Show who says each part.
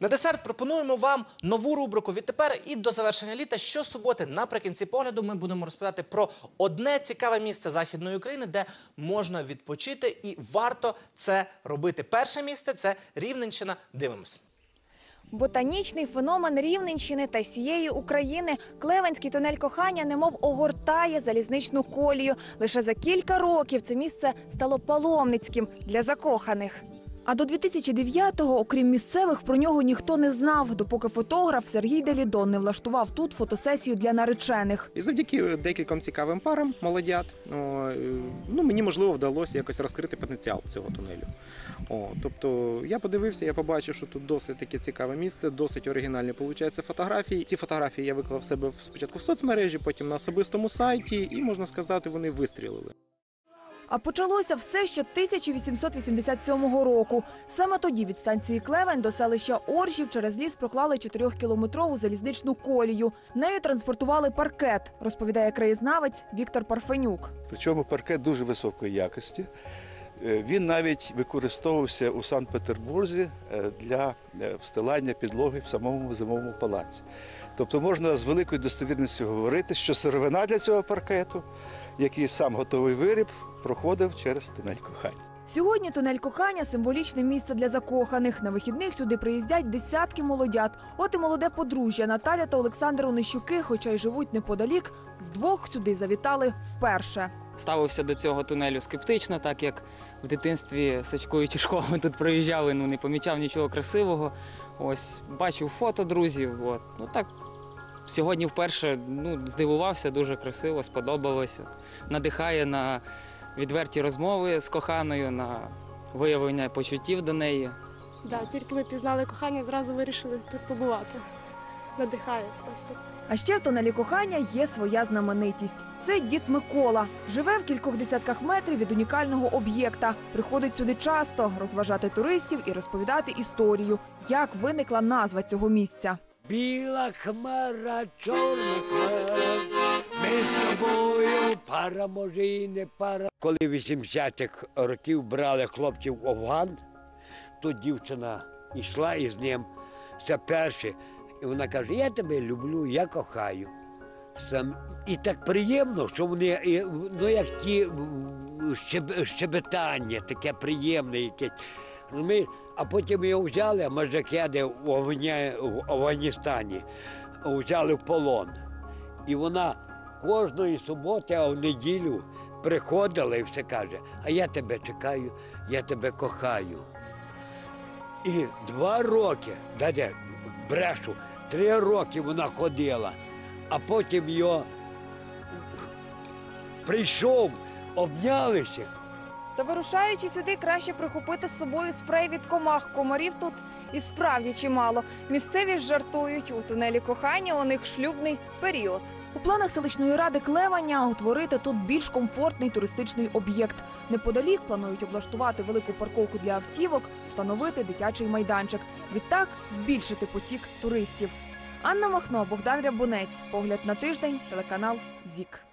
Speaker 1: На десерт пропонуємо вам нову рубрику відтепер і до завершення літа. Щосуботи наприкінці погляду ми будемо розповідати про одне цікаве місце західної України, де можна відпочити, і варто це робити. Перше місце це Рівненщина. Дивимось.
Speaker 2: Ботанічний феномен Рівненщини та всієї України. Клевенський тунель кохання немов огортає залізничну колію. Лише за кілька років це місце стало паломницьким для закоханих. А до 2009-го, окрім місцевих, про нього ніхто не знав, допоки фотограф Сергій Делідон не влаштував тут фотосесію для наречених.
Speaker 3: І завдяки декільком цікавим парам молодят, ну, мені можливо вдалося якось розкрити потенціал цього тунелю. О, тобто я подивився, я побачив, що тут досить таке цікаве місце, досить оригінальні получаються фотографії. Ці фотографії я виклав себе спочатку в соцмережі, потім на особистому сайті, і можна сказати, вони вистрілили.
Speaker 2: А почалося все ще 1887 року. Саме тоді від станції Клевень до селища Оржів через ліс проклали 4-кілометрову залізничну колію. Нею транспортували паркет, розповідає краєзнавець Віктор Парфенюк.
Speaker 4: Причому паркет дуже високої якості. Е, Він навіть використовувався у Санкт-Петербурзі е, для е, встилання підлоги в самому зимовому палаці. Тобто можна з великою достовірністю говорити, що сировина для цього паркету, який сам готовий виріб, проходив через тунель кохання.
Speaker 2: Сьогодні тунель кохання символічне місце для закоханих. На вихідних сюди приїздять десятки молодят. От і молоде подружжя Наталя та Олександр Онищуки, хоча й живуть неподалік, вдвох сюди завітали вперше.
Speaker 5: ставився до цього тунелю скептично, так як в дитинстві сачкуючи школу тут проїжджали, ну не помічав нічого красивого. Ось бачив фото друзів. От. Ну так сьогодні вперше ну, здивувався, дуже красиво, сподобалося. Надихає на відверті розмови з коханою, на виявлення почуттів до неї.
Speaker 6: Да, тільки ми пізнали кохання, зразу вирішили тут побувати. Надихає просто.
Speaker 2: А ще в тунелі кохання є своя знаменитість. Це дід Микола. Живе в кількох десятках метрів від унікального об'єкта. Приходить сюди часто розважати туристів і розповідати історію, як виникла назва цього місця.
Speaker 7: Біла хмара, чорна хмара, ми з тобою пара, може і не пара. Коли 80-х років брали хлопців в Афган, то дівчина йшла із ним. Це перше. І вона каже, я тебе люблю, я кохаю. Сам... І так приємно, що вони, ну як ті щебетання, таке приємне якесь. А потім його взяли, в, в Афганістані взяли в полон. І вона кожної суботи, а в неділю приходила і все каже, а я тебе чекаю, я тебе кохаю. І два роки, даде, брешу, три роки вона ходила, а потім його прийшов, обнялися.
Speaker 2: Та вирушаючи сюди, краще прихопити з собою спрей від комах. Комарів тут і справді чимало. Місцеві ж жартують у тунелі кохання. У них шлюбний період. У планах селищної ради Клевання утворити тут більш комфортний туристичний об'єкт. Неподалік планують облаштувати велику парковку для автівок, встановити дитячий майданчик. Відтак збільшити потік туристів. Анна Махно, Богдан Рябунець. Погляд на тиждень. Телеканал ЗІК.